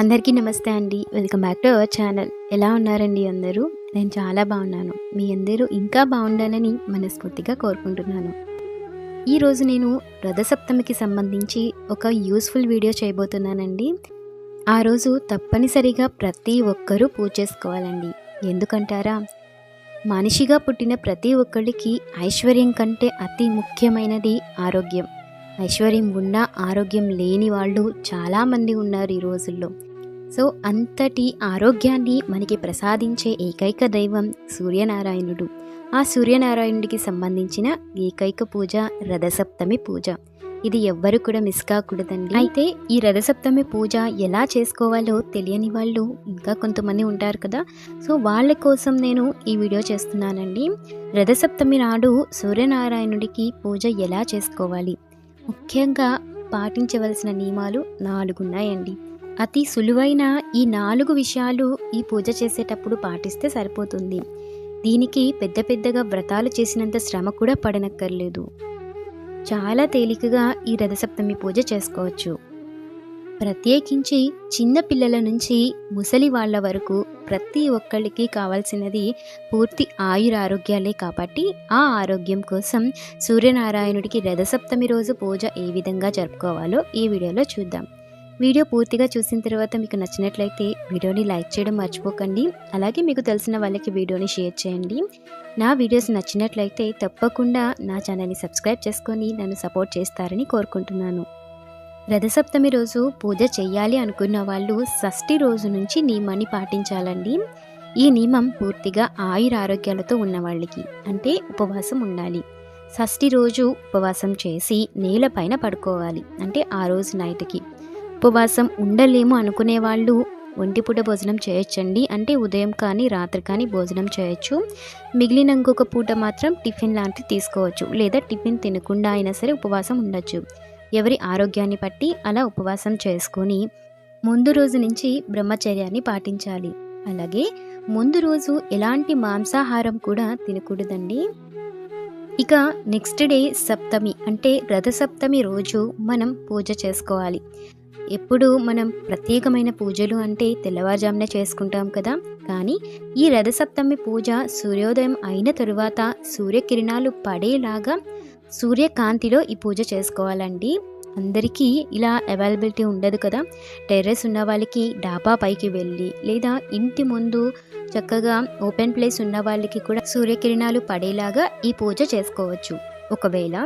అందరికీ నమస్తే అండి. Welcome back to our channel. ఎలా ఉన్నారండి అందరూ? నేను చాలా బాగున్నాను. మీ అందరూ ఇంకా బాగుండాలని మనస్ఫూర్తిగా కోరుకుంటున్నాను. ఈరోజు నేను రథసప్తమికి సంబంధించి ఒక యూస్ఫుల్ వీడియో చేయబోతున్నానండి. ఆ రోజు తప్పనిసరిగా ప్రతి ఒక్కరూ పూజ చేసుకోవాలండి. ఎందుకంటారా? మనిషిగా పుట్టిన ప్రతి ఒక్కరికి ఐశ్వర్యం కంటే అతి ముఖ్యమైనది ఆరోగ్యం. ఐశ్వర్యం ఉన్నా ఆరోగ్యం లేని వాళ్ళు చాలామంది ఉన్నారు ఈ రోజుల్లో. సో అంతటి ఆరోగ్యాన్ని మనకి ప్రసాదించే ఏకైక దైవం సూర్యనారాయణుడు. ఆ సూర్యనారాయణుడికి సంబంధించిన ఏకైక పూజ రథసప్తమి పూజ. ఇది ఎవ్వరు కూడా మిస్ కాకూడదండి. అయితే ఈ రథసప్తమి పూజ ఎలా చేసుకోవాలో తెలియని వాళ్ళు ఇంకా కొంతమంది ఉంటారు కదా. సో వాళ్ళ కోసం నేను ఈ వీడియో చేస్తున్నానండి. రథసప్తమి నాడు సూర్యనారాయణుడికి పూజ ఎలా చేసుకోవాలి? ముఖ్యంగా పాటించవలసిన నియమాలు నాలుగు ఉన్నాయండి అతి సులువైన ఈ నాలుగు విషయాలు ఈ పూజ చేసేటప్పుడు పాటిస్తే సరిపోతుంది. దీనికి పెద్ద పెద్దగా వ్రతాలు చేసినంత శ్రమ కూడా పడనక్కర్లేదు. చాలా తేలికగా ఈ రథసప్తమి పూజ చేసుకోవచ్చు. ప్రత్యేకించి చిన్న పిల్లల నుంచి ముసలి వాళ్ళ వరకు ప్రతి ఒక్కళ్ళకి కావాల్సినది పూర్తి ఆయురారోగ్యాలే కాబట్టి ఆ ఆరోగ్యం కోసం సూర్యనారాయణుడికి రథసప్తమి రోజు పూజ ఏ విధంగా జరుపుకోవాలో ఈ వీడియోలో చూద్దాం. వీడియో పూర్తిగా చూసిన తర్వాత మీకు నచ్చినట్లయితే వీడియోని లైక్ చేయడం మర్చిపోకండి. అలాగే మీకు తెలిసిన వాళ్ళకి వీడియోని షేర్ చేయండి. నా వీడియోస్ నచ్చినట్లయితే తప్పకుండా నా ఛానల్ని సబ్స్క్రైబ్ చేసుకొని నన్ను సపోర్ట్ చేస్తారని కోరుకుంటున్నాను. రథసప్తమి రోజు పూజ చెయ్యాలి అనుకున్న వాళ్ళు షష్ఠి రోజు నుంచి నియమాన్ని పాటించాలండి. ఈ నియమం పూర్తిగా ఆయుర ఆరోగ్యాలతో ఉన్న వాళ్ళకి అంటే ఉపవాసం ఉండాలి. షష్ఠి రోజు ఉపవాసం చేసి నేలపైన పడుకోవాలి అంటే ఆ రోజు నైట్కి. ఉపవాసం ఉండలేము అనుకునే వాళ్ళు ఒంటిపూట భోజనం చేయొచ్చండి. అంటే ఉదయం కానీ రాత్రి కానీ భోజనం చేయొచ్చు. మిగిలిన ఇంకొక పూట మాత్రం టిఫిన్ లాంటివి తీసుకోవచ్చు. లేదా టిఫిన్ తినకుండా అయినా సరే ఉపవాసం ఉండొచ్చు. ఎవరి ఆరోగ్యాన్ని బట్టి అలా ఉపవాసం చేసుకొని ముందు రోజు నుంచి బ్రహ్మచర్యాన్ని పాటించాలి. అలాగే ముందు రోజు ఎలాంటి మాంసాహారం కూడా తినకూడదండి. ఇక నెక్స్ట్ డే సప్తమి అంటే రథసప్తమి రోజు మనం పూజ చేసుకోవాలి. ఎప్పుడు మనం ప్రత్యేకమైన పూజలు అంటే తెల్లవారుజామునే చేసుకుంటాం కదా. కానీ ఈ రథసప్తమి పూజ సూర్యోదయం అయిన తరువాత సూర్యకిరణాలు పడేలాగా సూర్యకాంతిలో ఈ పూజ చేసుకోవాలండి. అందరికీ ఇలా అవైలబిలిటీ ఉండదు కదా. టెర్రస్ ఉన్న వాళ్ళకి డాబా పైకి వెళ్ళి లేదా ఇంటి ముందు చక్కగా ఓపెన్ ప్లేస్ ఉన్న వాళ్ళకి కూడా సూర్యకిరణాలు పడేలాగా ఈ పూజ చేసుకోవచ్చు. ఒకవేళ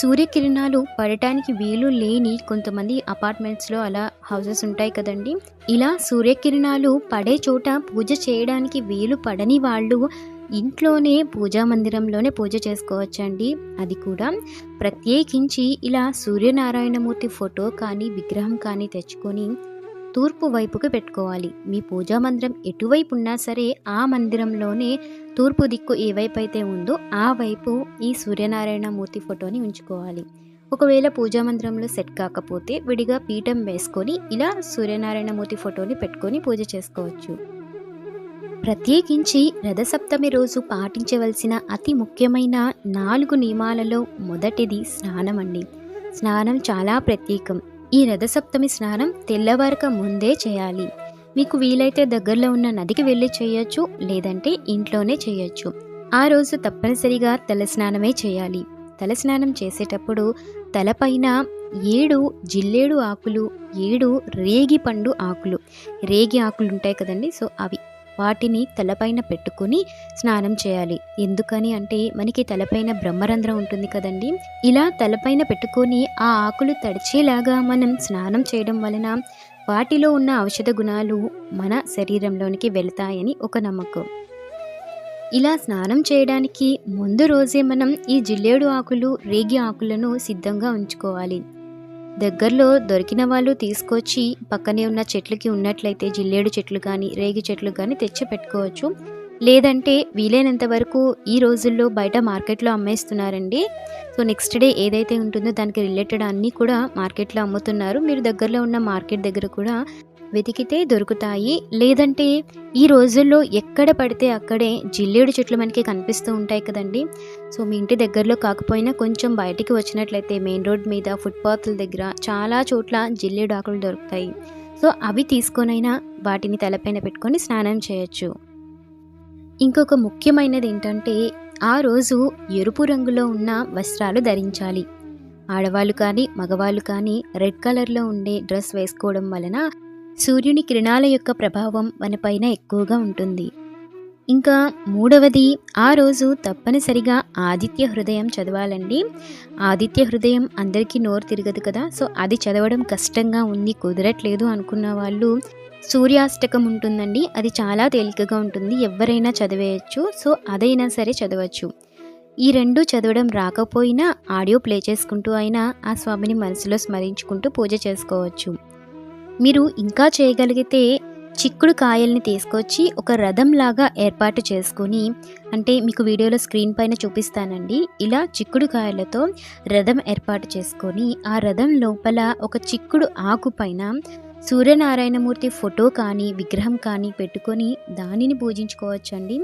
సూర్యకిరణాలు పడటానికి వీలు లేని కొంతమంది అపార్ట్మెంట్స్లో అలా హౌసెస్ ఉంటాయి కదండి. ఇలా సూర్యకిరణాలు పడే చోట పూజ చేయడానికి వీలు పడని వాళ్ళు ఇంట్లోనే పూజా మందిరంలోనే పూజ చేసుకోవచ్చండి. అది కూడా ప్రత్యేకించి ఇలా సూర్యనారాయణమూర్తి ఫోటో కానీ విగ్రహం కానీ తెచ్చుకొని తూర్పు వైపుకి పెట్టుకోవాలి. మీ పూజా మందిరం ఎటువైపు ఉన్నా సరే ఆ మందిరంలోనే తూర్పు దిక్కు ఏ వైపు అయితే ఉందో ఆ వైపు ఈ సూర్యనారాయణ మూర్తి ఫోటోని ఉంచుకోవాలి. ఒకవేళ పూజా మందిరంలో సెట్ కాకపోతే విడిగా పీఠం వేసుకొని ఇలా సూర్యనారాయణ మూర్తి ఫోటోని పెట్టుకొని పూజ చేసుకోవచ్చు. ప్రత్యేకించి రథసప్తమి రోజు పాటించవలసిన అతి ముఖ్యమైన నాలుగు నియమాలలో మొదటిది స్నానం అండి స్నానం చాలా ప్రత్యేకం. ఈ రథసప్తమి స్నానం తెల్లవారక ముందే చేయాలి. మీకు వీలైతే దగ్గరలో ఉన్న నదికి వెళ్ళి చేయొచ్చు లేదంటే ఇంట్లోనే చేయొచ్చు. ఆ రోజు తప్పనిసరిగా తలస్నానమే చేయాలి. తలస్నానం చేసేటప్పుడు తలపైన ఏడు జిల్లేడు ఆకులు ఏడు రేగి పండు ఆకులు. రేగి ఆకులు ఉంటాయి కదండి సో అవి వాటిని తలపైన పెట్టుకొని స్నానం చేయాలి. ఎందుకని అంటే మనకి తలపైన బ్రహ్మరంధ్రం ఉంటుంది కదండి. ఇలా తలపైన పెట్టుకొని ఆ ఆకులు తడిచేలాగా మనం స్నానం చేయడం వలన వాటిలో ఉన్న ఔషధ గుణాలు మన శరీరంలోనికి వెళతాయని ఒక నమ్మకం. ఇలా స్నానం చేయడానికి ముందు రోజే మనం ఈ జిల్లేడు ఆకులు రేగి ఆకులను సిద్ధంగా ఉంచుకోవాలి. దగ్గరలో దొరికిన వాళ్ళు తీసుకొచ్చి పక్కనే ఉన్న చెట్లకి ఉన్నట్లయితే జిల్లేడు చెట్లు కానీ రేగి చెట్లు కానీ తెచ్చి పెట్టుకోవచ్చు. లేదంటే వీలైనంత వరకు ఈ రోజుల్లో బయట మార్కెట్లో అమ్మేస్తున్నారండి. సో నెక్స్ట్ డే ఏదైతే ఉంటుందో దానికి రిలేటెడ్ అన్నీ కూడా మార్కెట్లో అమ్ముతున్నారు. మీరు దగ్గరలో ఉన్న మార్కెట్ దగ్గర కూడా వెతికితే దొరుకుతాయి. లేదంటే ఈ రోజుల్లో ఎక్కడ పడితే అక్కడే జిల్లేడు చెట్లు మనకి కనిపిస్తూ ఉంటాయి కదండి. సో మీ ఇంటి దగ్గరలో కాకపోయినా కొంచెం బయటికి వచ్చినట్లయితే మెయిన్ రోడ్ మీద ఫుట్పాత్ల దగ్గర చాలా చోట్ల జిల్లేడు ఆకులు దొరుకుతాయి. సో అవి తీసుకొనైనా వాటిని తలపైన పెట్టుకొని స్నానం చేయొచ్చు. ఇంకొక ముఖ్యమైనది ఏంటంటే ఆ రోజు ఎరుపు రంగులో ఉన్న వస్త్రాలు ధరించాలి. ఆడవాళ్ళు కానీ మగవాళ్ళు కానీ రెడ్ కలర్లో ఉండే డ్రెస్ వేసుకోవడం వలన సూర్యుని కిరణాల యొక్క ప్రభావం మనపైన ఎక్కువగా ఉంటుంది. ఇంకా మూడవది ఆ రోజు తప్పనిసరిగా ఆదిత్య హృదయం చదవాలండి. ఆదిత్య హృదయం అందరికీ నోరు తిరగదు కదా సో అది చదవడం కష్టంగా ఉంది కుదరట్లేదు అనుకున్న వాళ్ళు సూర్యాష్టకం ఉంటుందండి అది చాలా తేలికగా ఉంటుంది ఎవరైనా చదివేయచ్చు సో అదైనా సరే చదవచ్చు. ఈ రెండు చదవడం రాకపోయినా ఆడియో ప్లే చేసుకుంటూ అయినా ఆ స్వామిని మనసులో స్మరించుకుంటూ పూజ చేసుకోవచ్చు. మీరు ఇంకా చేయగలిగితే చిక్కుడు కాయల్ని తీసుకొచ్చి ఒక రథం లాగా ఏర్పాటు చేసుకొని అంటే మీకు వీడియోలో స్క్రీన్ పైన చూపిస్తానండి. ఇలా చిక్కుడు కాయలతో రథం ఏర్పాటు చేసుకొని ఆ రథం లోపల ఒక చిక్కుడు ఆకు పైన సూర్యనారాయణమూర్తి ఫోటో కానీ విగ్రహం కానీ పెట్టుకొని దానిని పూజించుకోవచ్చండి.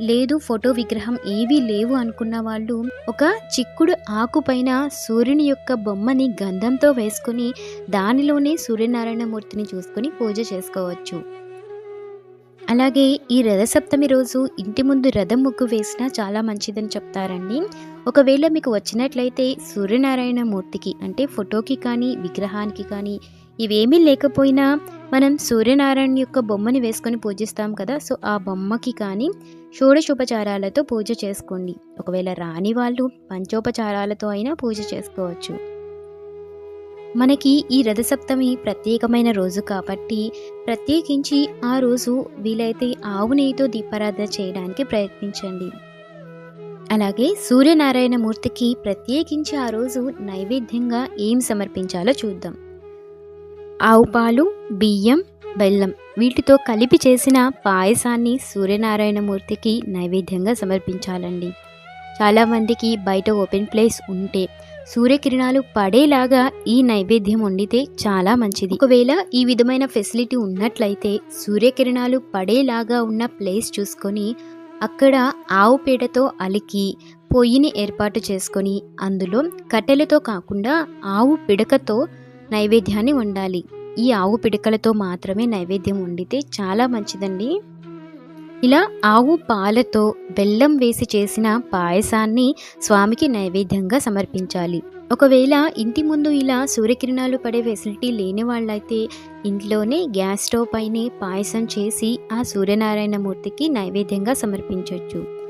లేదు ఫోటో విగ్రహం ఏవీ లేవు అనుకున్న వాళ్ళు ఒక చిక్కుడు ఆకుపైన సూర్యుని యొక్క బొమ్మని గంధంతో వేసుకొని దానిలోనే సూర్యనారాయణమూర్తిని చూసుకొని పూజ చేసుకోవచ్చు. అలాగే ఈ రథసప్తమి రోజు ఇంటి ముందు రథం ముగ్గు వేసినా చాలా మంచిదని చెప్తారండి. ఒకవేళ మీకు వచ్చినట్లయితే సూర్యనారాయణ మూర్తికి అంటే ఫోటోకి కానీ విగ్రహానికి కానీ ఇవేమీ లేకపోయినా మనం సూర్యనారాయణ యొక్క బొమ్మని వేసుకొని పూజిస్తాం కదా సో ఆ బొమ్మకి కానీ షోడశోపచారాలతో పూజ చేసుకోండి. ఒకవేళ రాని వాళ్ళు పంచోపచారాలతో అయినా పూజ చేసుకోవచ్చు. మనకి ఈ రథసప్తమి ప్రత్యేకమైన రోజు కాబట్టి ప్రత్యేకించి ఆ రోజు వీలైతే ఆవు నెయ్యితో దీపారాధన చేయడానికి ప్రయత్నించండి. అలాగే సూర్యనారాయణ మూర్తికి ప్రత్యేకించి ఆ రోజు నైవేద్యంగా ఏం సమర్పించాలో చూద్దాం. ఆవు పాలు బియ్యం బెల్లం వీటితో కలిపి చేసిన పాయసాన్ని సూర్యనారాయణ మూర్తికి నైవేద్యంగా సమర్పించాలండి. చాలామందికి బయట ఓపెన్ ప్లేస్ ఉంటే సూర్యకిరణాలు పడేలాగా ఈ నైవేద్యం వండితే చాలా మంచిది. ఒకవేళ ఈ విధమైన ఫెసిలిటీ ఉన్నట్లయితే సూర్యకిరణాలు పడేలాగా ఉన్న ప్లేస్ చూసుకొని అక్కడ ఆవు పేడతో అలికి పొయ్యిని ఏర్పాటు చేసుకొని అందులో కట్టెలతో కాకుండా ఆవు పిడకతో నైవేద్యాన్ని వండాలి. ఈ ఆవు పిడకలతో మాత్రమే నైవేద్యం వండితే చాలా మంచిదండి. ఇలా ఆవు పాలతో బెల్లం వేసి చేసిన పాయసాన్ని స్వామికి నైవేద్యంగా సమర్పించాలి. ఒకవేళ ఇంటి ముందు ఇలా సూర్యకిరణాలు పడే ఫెసిలిటీ లేని వాళ్ళైతే ఇంట్లోనే గ్యాస్ స్టవ్ పైనే పాయసం చేసి ఆ సూర్యనారాయణ మూర్తికి నైవేద్యంగా సమర్పించవచ్చు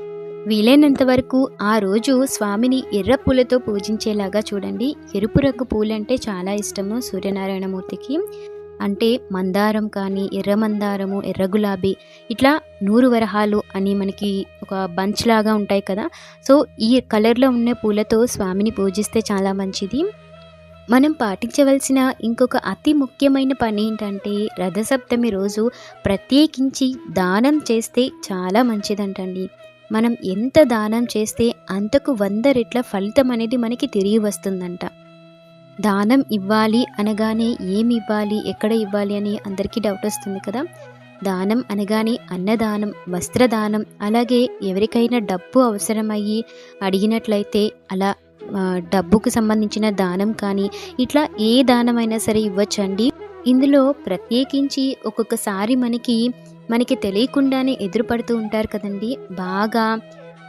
వీలైనంత వరకు ఆ రోజు స్వామిని ఎర్ర పూలతో పూజించేలాగా చూడండి. ఎరుపు రంగు పూలంటే చాలా ఇష్టము సూర్యనారాయణమూర్తికి. అంటే మందారం కానీ ఎర్ర మందారము ఎర్ర గులాబీ ఇట్లా నూరు వరహాలు అని మనకి ఒక బంచ్ లాగా ఉంటాయి కదా. సో ఈ కలర్లో ఉన్న పూలతో స్వామిని పూజిస్తే చాలా మంచిది. మనం పాటించవలసిన ఇంకొక అతి ముఖ్యమైన పని ఏంటంటే రథసప్తమి రోజు ప్రత్యేకించి దానం చేస్తే చాలా మంచిదంటండి. మనం ఎంత దానం చేస్తే అంతకు వంద రెట్ల ఫలితం అనేది మనకి తిరిగి వస్తుందంట. దానం ఇవ్వాలి అనగానే ఏమి ఇవ్వాలి ఎక్కడ ఇవ్వాలి అని అందరికీ డౌట్ వస్తుంది కదా. దానం అనగానే అన్నదానం వస్త్రదానం అలాగే ఎవరికైనా డబ్బు అవసరమయ్యి అడిగినట్లయితే అలా డబ్బుకు సంబంధించిన దానం కానీ ఇట్లా ఏ దానమైనా సరే ఇవ్వచ్చండి. ఇందులో ప్రత్యేకించి ఒక్కొక్కసారి మనకి మనకి తెలియకుండానే ఎదురుపడుతూ ఉంటారు కదండి. బాగా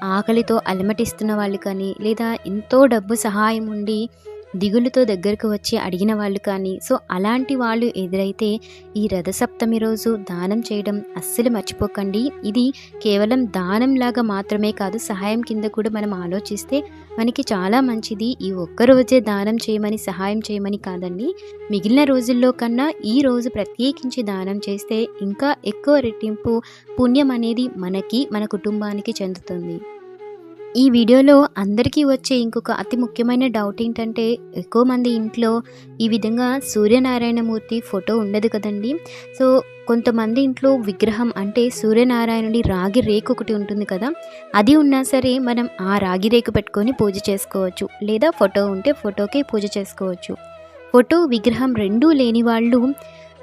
ఆకలితో అలమటిస్తున్న వాళ్ళు కానీ లేదా ఎంతో డబ్బు సహాయం ఉండి దిగులుతో దగ్గరకు వచ్చి అడిగిన వాళ్ళు కానీ సో అలాంటి వాళ్ళు ఎదురైతే ఈ రథసప్తమి రోజు దానం చేయడం అస్సలు మర్చిపోకండి. ఇది కేవలం దానంలాగా మాత్రమే కాదు సహాయం కింద కూడా మనం ఆలోచిస్తే మనకి చాలా మంచిది. ఈ ఒక్క రోజే దానం చేయమని సహాయం చేయమని కాదండి. మిగిలిన రోజుల్లో కన్నా ఈ రోజు ప్రత్యేకించి దానం చేస్తే ఇంకా ఎక్కువ రెట్టింపు పుణ్యం అనేది మనకి మన కుటుంబానికి చెందుతుంది. ఈ వీడియోలో అందరికీ వచ్చే ఇంకొక అతి ముఖ్యమైన డౌట్ ఏంటంటే ఎక్కువ మంది ఇంట్లో ఈ విధంగా సూర్యనారాయణమూర్తి ఫోటో ఉండదు కదండి. సో కొంతమంది ఇంట్లో విగ్రహం అంటే సూర్యనారాయణుడి రాగి రేకు ఒకటి ఉంటుంది కదా అది ఉన్నా సరే మనం ఆ రాగి రేకు పెట్టుకొని పూజ చేసుకోవచ్చు. లేదా ఫోటో ఉంటే ఫోటోకి పూజ చేసుకోవచ్చు. ఫోటో విగ్రహం రెండూ లేని వాళ్ళు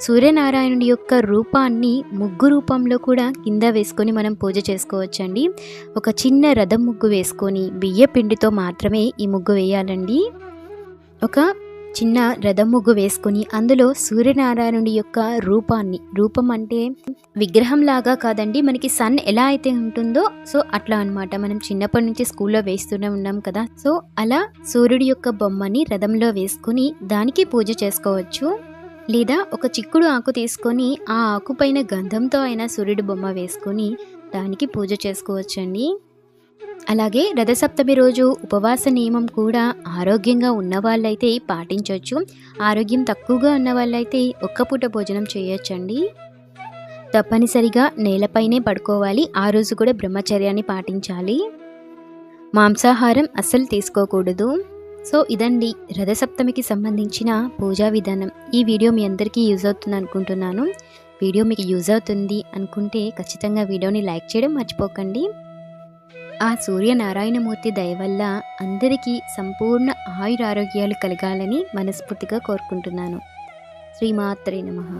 సూర్యనారాయణుడి యొక్క రూపాన్ని ముగ్గు రూపంలో కూడా కింద వేసుకొని మనం పూజ చేసుకోవచ్చండి. ఒక చిన్న రథం ముగ్గు వేసుకొని బియ్య పిండితో మాత్రమే ఈ ముగ్గు వేయాలండి. ఒక చిన్న రథం ముగ్గు వేసుకొని అందులో సూర్యనారాయణుడి యొక్క రూపాన్ని రూపం అంటే విగ్రహం లాగా కాదండి మనకి సన్ ఎలా అయితే ఉంటుందో సో అట్లా అన్నమాట. మనం చిన్నప్పటి నుంచి స్కూల్లో వేస్తూనే ఉన్నాం కదా. సో అలా సూర్యుడి యొక్క బొమ్మని రథంలో వేసుకొని దానికి పూజ చేసుకోవచ్చు. లేదా ఒక చిక్కుడు ఆకు తీసుకొని ఆ ఆకుపైన గంధంతో అయినా సూర్యుడు బొమ్మ వేసుకొని దానికి పూజ చేసుకోవచ్చండి. అలాగే రథసప్తమి రోజు ఉపవాస నియమం కూడా ఆరోగ్యంగా ఉన్న వాళ్ళైతే పాటించవచ్చు ఆరోగ్యం తక్కువగా ఉన్న వాళ్ళైతే ఒక్క పూట భోజనం చేయొచ్చండి. తప్పనిసరిగా నేలపైనే పడుకోవాలి. ఆ రోజు కూడా బ్రహ్మచర్యాన్ని పాటించాలి. మాంసాహారం అస్సలు తీసుకోకూడదు. సో ఇదండి రథసప్తమికి సంబంధించిన పూజా విధానం. ఈ వీడియో మీ అందరికీ యూజ్ అవుతుంది అనుకుంటున్నాను. వీడియో మీకు యూజ్ అవుతుంది అనుకుంటే ఖచ్చితంగా వీడియోని లైక్ చేయడం మర్చిపోకండి. ఆ సూర్యనారాయణమూర్తి దయ వల్ల అందరికీ సంపూర్ణ ఆయురారోగ్యాలు కలగాలని మనస్ఫూర్తిగా కోరుకుంటున్నాను. శ్రీమాత్రే నమహా